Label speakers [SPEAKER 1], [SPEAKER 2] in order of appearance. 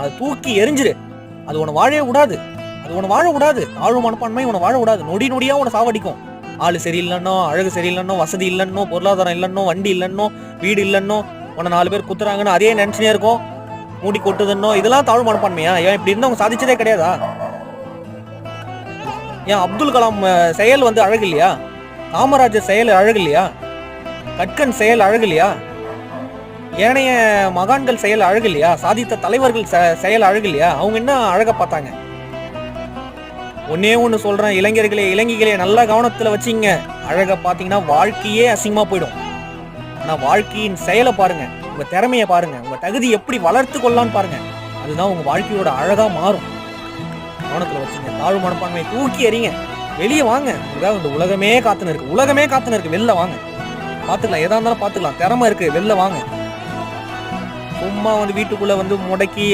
[SPEAKER 1] அதை தூக்கி எரிஞ்சிரு. அது உன வாழவே விடாது. அது உன வாழ விடாது. ஆழ்வு மனப்பான்மை உன்னை வாழ விடாது. நொடி நொடியா உன சாவடிக்கும். ஆள் சரியில்லைன்னோ அழகு சரியில்லைன்னோ வசதி இல்லைன்னோ பொருளாதாரம் இல்லைன்னோ வண்டி இல்லைன்னோ வீடு இல்லைன்னோ உன்னை நாலு பேர் குத்துறாங்கன்னு அதே நினைச்சுனே இருக்கும். மூடி கொட்டுதுன்னோ இதெல்லாம் தாழ்வு மனப்பான்மையா? ஏன் இப்படி இருந்தவங்க சாதிச்சதே கிடையாதா? ஏன் அப்துல் கலாம் செயல் வந்து அழகு இல்லையா? காமராஜர் செயல் அழகு இல்லையா? கட்கன் செயல் அழகு இல்லையா? ஏனைய மகான்கள் செயல் அழகு இல்லையா சாதித்த தலைவர்கள் செ- செயல் அழகு இல்லையா அவங்க என்ன அழகா பார்த்தாங்க? ஒன்னே ஒன்று சொல்றேன் இளைஞர்களே இளைஞர்களே நல்லா கவனத்தில் வச்சிங்க. அழகை பார்த்தீங்கன்னா வாழ்க்கையே அசிங்கமா போயிடும். ஆனா வாழ்க்கையின் செயலை பாருங்க உங்க திறமையை பாருங்க உங்க தகுதி எப்படி வளர்த்து கொள்ளலான்னு பாருங்க. அதுதான் உங்க வாழ்க்கையோட அழகா மாறும். கவனத்துல வச்சுங்க தாழ்வு மனப்பான்மையை தூக்கி எறிங்க. வெளியே வாங்க உங்களுக்காக இந்த உலகமே காத்துன்னு இருக்கு. உலகமே காத்துன்னு இருக்கு வெளில வாங்க. பார்த்துக்கலாம் எதா இருந்தாலும் பார்த்துக்கலாம். திறமை இருக்கு வெளில வாங்க. சும்மா வந்து வீட்டுக்குள்ளே வந்து முடக்கி